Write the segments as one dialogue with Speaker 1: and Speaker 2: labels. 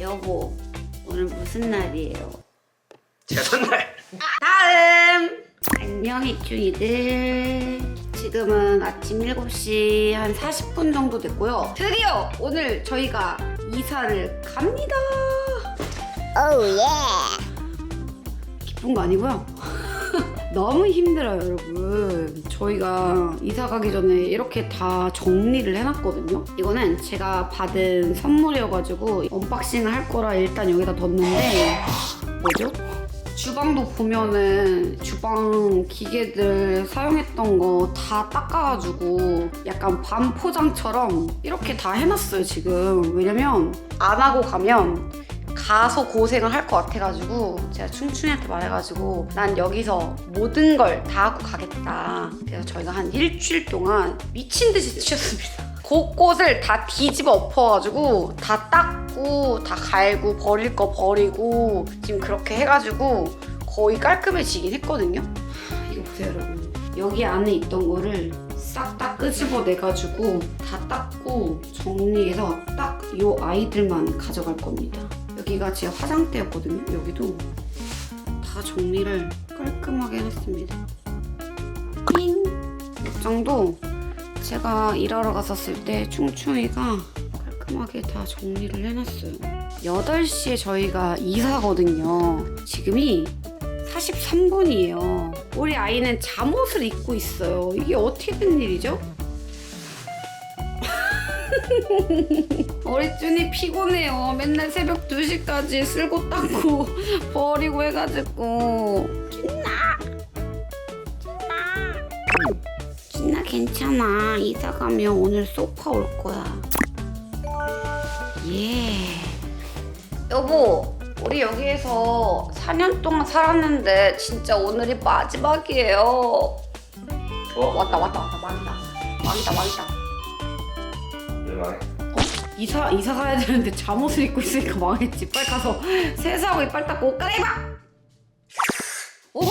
Speaker 1: 여보, 오늘 무슨 날이에요?
Speaker 2: 제삿날
Speaker 1: 다음! 안녕, 이충이들. 지금은 아침 7시 한 40분 정도 됐고요. 드디어 오늘 저희가 이사를 갑니다.
Speaker 3: 오우 예.
Speaker 1: 기쁜 거 아니고요. 너무 힘들어요, 여러분. 저희가 이사 가기 전에 이렇게 다 정리를 해놨거든요. 이거는 제가 받은 선물이어가지고 언박싱을 할 거라 일단 여기다 뒀는데 뭐죠? 주방도 보면은 주방 기계들 사용했던 거 다 닦아가지고 약간 반 포장처럼 이렇게 다 해놨어요 지금 왜냐면 안 하고 가면 가서 고생을 할 것 같아가지고 제가 춘춘이한테 말해가지고 난 여기서 모든 걸 다 하고 가겠다. 그래서 저희가 한 일주일 동안 미친 듯이 치웠습니다. 곳곳을 다 뒤집어 엎어가지고 다 닦고 다 갈고 버릴 거 버리고 지금 그렇게 해가지고 거의 깔끔해지긴 했거든요. 이거 보세요 여러분. 여기 안에 있던 거를 싹 다 끄집어 내가지고 다 닦고 정리해서 딱 요 아이들만 가져갈 겁니다 여기가 제 화장대였거든요 여기도 다 정리를 깔끔하게 해놨습니다 띵! 옷장도 제가 일하러 갔었을 때 충충이가 깔끔하게 다 정리를 해놨어요 8시에 저희가 이사거든요 지금이 43분이에요. 우리 아이는 잠옷을 입고 있어요. 이게 어떻게 된 일이죠? 우리 쭈니 피곤해요. 맨날 새벽 2시까지 쓸고 닦고 버리고 해가지고. 준나! 준나! 준나 괜찮아. 이사 가면 오늘 소파 올 거야. 예. 여보, 우리 여기에서 4년 동안 살았는데 진짜 오늘이 마지막이에요.
Speaker 2: 어?
Speaker 1: 왔다 왔다 왔다 망이다. 망이다 망이다.
Speaker 2: 왜 말해?
Speaker 1: 이사 이사 가야 되는데 잠옷을 입고 있으니까 망했지. 빨리 가서 세수하고 이빨 닦고 옷 갈아입어. 오호.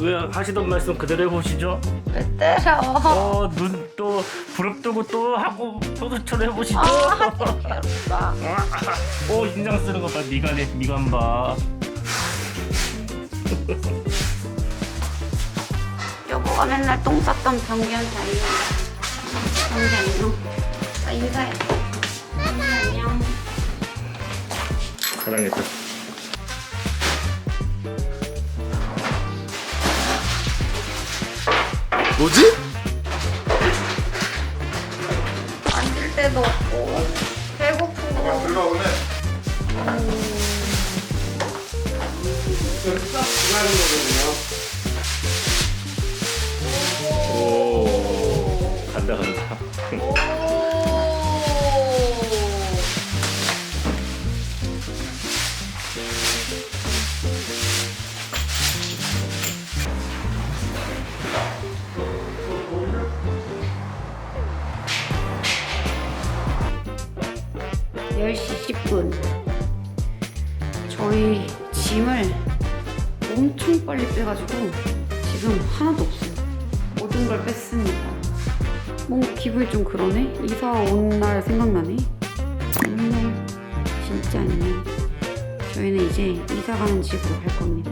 Speaker 4: 왜 하시던 말씀 그대로 해보시죠.
Speaker 1: 왜 때려?
Speaker 4: 어 눈 또 부릅뜨고 또 하고 소주처럼 해보시죠.
Speaker 1: 나.
Speaker 4: 오 인장 쓰는 거 봐. 미간에 미간 봐.
Speaker 1: 여보가 맨날 똥 쌌던 변기한테 안녕. 변기 안녕. 나 인사해. 안녕.
Speaker 4: 사랑했다.
Speaker 2: 뭐지?
Speaker 1: 앉을 데도 없고 배고프고
Speaker 2: 들어오네
Speaker 4: 오 간다 간다.
Speaker 1: 열 빨리 빼가지고 지금 하나도 없어요. 모든 걸 뺐습니다. 뭔가 기분이 좀 그러네? 이사 온 날 생각나네? 안녕 진짜 안녕 저희는 이제 이사 가는 집으로 갈 겁니다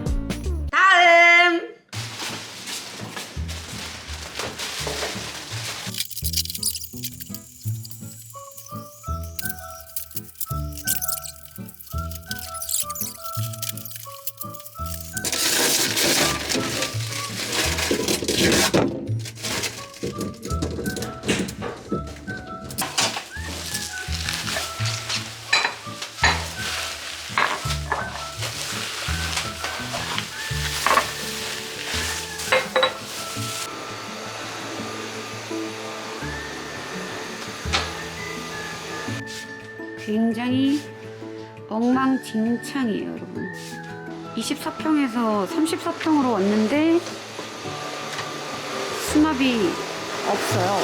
Speaker 1: 굉장히 엉망진창이에요, 여러분. 24평에서 34평으로 왔는데 수납이 없어요.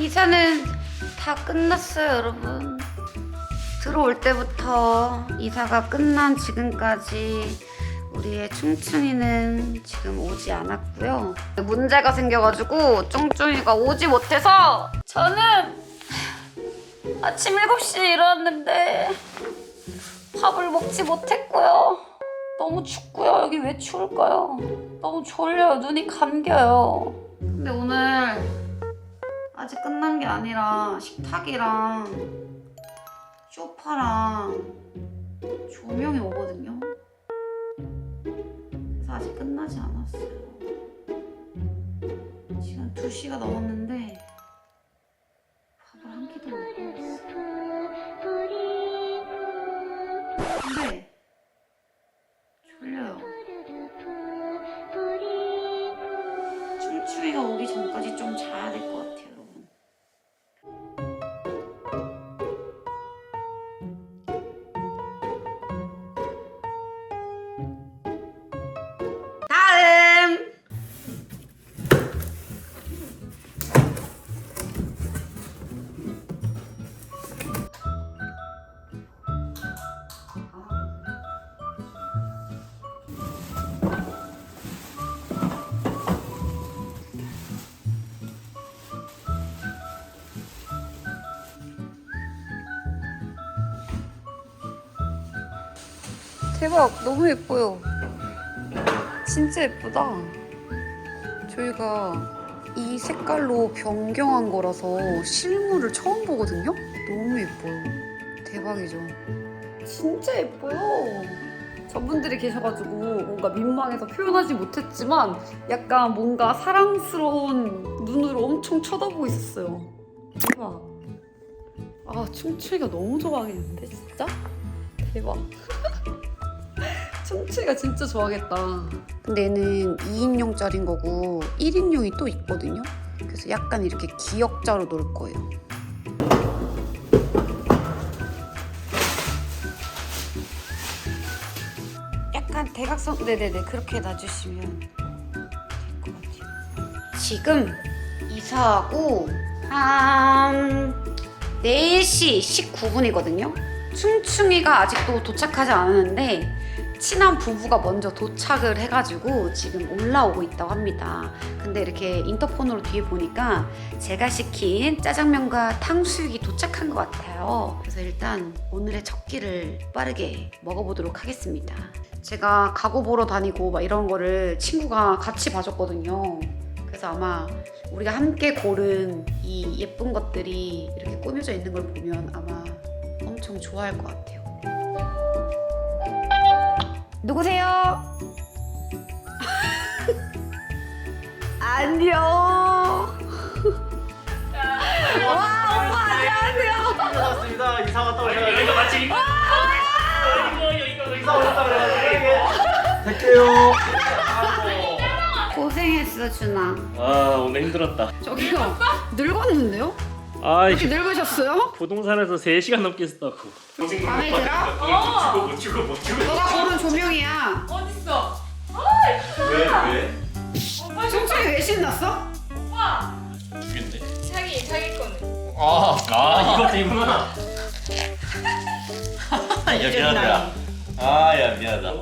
Speaker 1: 이사는 다 끝났어요, 여러분. 들어올 때부터 이사가 끝난 지금까지 우리의 충충이는 지금 오지 않았고요. 문제가 생겨가지고 쫑쫑이가 오지 못해서 저는 아침 7시에 일어났는데 밥을 먹지 못했고요. 너무 춥고요. 여기 왜 추울까요? 너무 졸려요. 눈이 감겨요. 근데 오늘 아직 끝난 게 아니라 식탁이랑 소파랑 조명이 오거든요. 그래서 아직 끝나지 않았어요. 지금 2시가 넘었는데 대박 너무 예뻐요. 진짜 예쁘다. 저희가 이 색깔로 변경한 거라서 실물을 처음 보거든요? 너무 예뻐요. 대박이죠. 진짜 예뻐요. 저분들이 계셔가지고 뭔가 민망해서 표현하지 못했지만 약간 뭔가 사랑스러운 눈으로 엄청 쳐다보고 있었어요. 대박. 아 춤추기가 너무 좋아하겠는데 진짜? 대박 춤추기가 진짜 좋아하겠다. 근데 얘는 2인용짜리인 거고 1인용이 또 있거든요. 그래서 약간 이렇게 기역자로 놓을 거예요. 약간 대각선 네네네 그렇게 놔주시면 될 것 같아요. 지금 이사하고 한 4시 19분이거든요. 충충이가 아직도 도착하지 않았는데 친한 부부가 먼저 도착을 해가지고 지금 올라오고 있다고 합니다. 근데 이렇게 인터폰으로 뒤에 보니까 제가 시킨 짜장면과 탕수육이 도착한 것 같아요. 그래서 일단 오늘의 첫 끼를 빠르게 먹어보도록 하겠습니다. 제가 가구 보러 다니고 막 이런 거를 친구가 같이 봐줬거든요. 그래서 아마 우리가 함께 고른 이 예쁜 것들이 이렇게 꾸며져 있는 걸 보면 아마 엄청 좋아할 것 같아요. 누구세요? 안녕. 와 오빠 안녕하세요.
Speaker 2: 반갑습니다. 이사 왔다 오셔가지고.
Speaker 4: 여기가 맞지? 이거 여기가
Speaker 2: 이사 오셨다 그래가지고. 할게요.
Speaker 1: 고생했어 준아.
Speaker 4: 아 오늘 힘들었다.
Speaker 1: 저기요 늙었는데요?
Speaker 4: 아
Speaker 1: 이렇게 늙으셨어요?
Speaker 4: 부동산에서 3시간 넘게 있었다고.
Speaker 1: 마음에 들어?
Speaker 4: 못 주고 못 주고 못 주고.
Speaker 1: 너가 고른 조명이야.
Speaker 5: 어딨어?
Speaker 2: 왜 왜?
Speaker 1: 충청이 왜 신났어?
Speaker 5: 와
Speaker 4: 죽겠네.
Speaker 5: 자기 자기 거는
Speaker 2: 아,
Speaker 4: 아 이거 때문에.
Speaker 2: 야 미안하다. 아, 야 미안하다.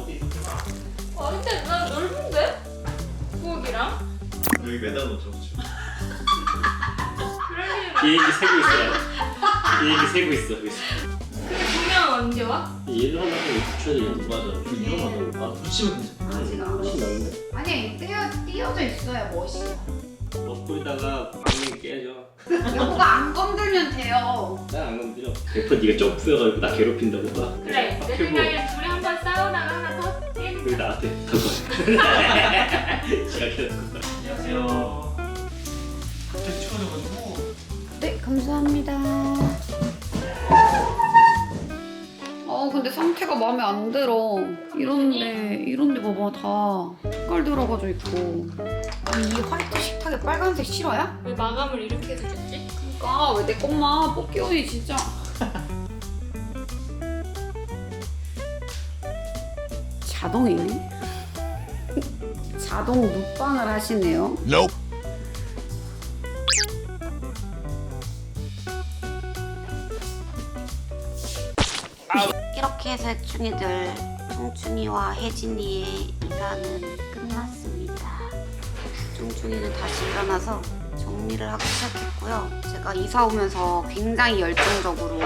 Speaker 5: 와 근데 나 넓은데? 부엌이랑?
Speaker 2: 여기 매다 놓죠.
Speaker 5: 일은
Speaker 4: 비행기 세고 있어요. 비행기 세고 있어. 여기서.
Speaker 5: 근데 분명 언제 와?
Speaker 4: 얘를 하려면 붙여야 되겠네.
Speaker 2: 맞아. 좀 위험하다고. 아, 붙이면
Speaker 1: 안
Speaker 4: 훨씬 나은데?
Speaker 1: 아니 띄어, 띄어져 있어야 멋이야.
Speaker 4: 먹고다가 방금 깨져.
Speaker 1: 여보가 안 건들면 돼요.
Speaker 4: 난안 건드려. 100% 네가 점프해가지고 나 괴롭힌다고 봐.
Speaker 5: 그래 내
Speaker 4: 최고.
Speaker 5: 생각엔 둘이 한 번 싸우다가 하나
Speaker 4: 더왜
Speaker 5: 거야
Speaker 4: 나한테 한 거야? 지가 계속. 안녕하세요.
Speaker 2: 갑자기 추워져가지고.
Speaker 1: 네 감사합니다. 어 근데 상태가 마음에 안 들어. 이런데 이런데 봐봐 다 색깔 들어가져 있고 이 화이트 근데 빨간색 싫어요?
Speaker 5: 왜 마감을 이렇게 해서 줬지?
Speaker 1: 그러니까 왜 내 것만 뽑기 언니 진짜 자동이네 자동 눕방을 하시네요 이렇게 해서 해충이들 총충이와 혜진이의 이사는 끝났습니다 총충이는 다시 일어나서 정리를 하기 시작했고요. 제가 이사 오면서 굉장히 열정적으로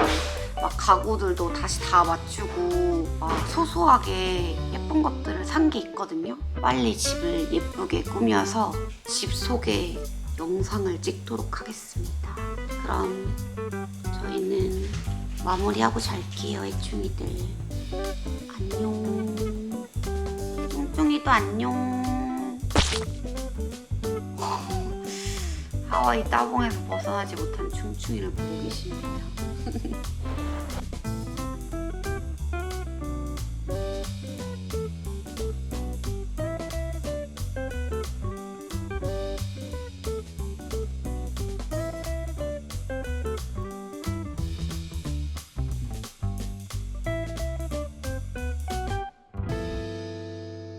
Speaker 1: 막 가구들도 다시 다 맞추고 막 소소하게 예쁜 것들을 산 게 있거든요. 빨리 집을 예쁘게 꾸며서 집 속에 영상을 찍도록 하겠습니다. 그럼 마무리하고 잘게요, 애충이들. 안녕. 뚱뚱이도 안녕. 하와이 따봉에서 벗어나지 못한 충충이를 보고 계십니다.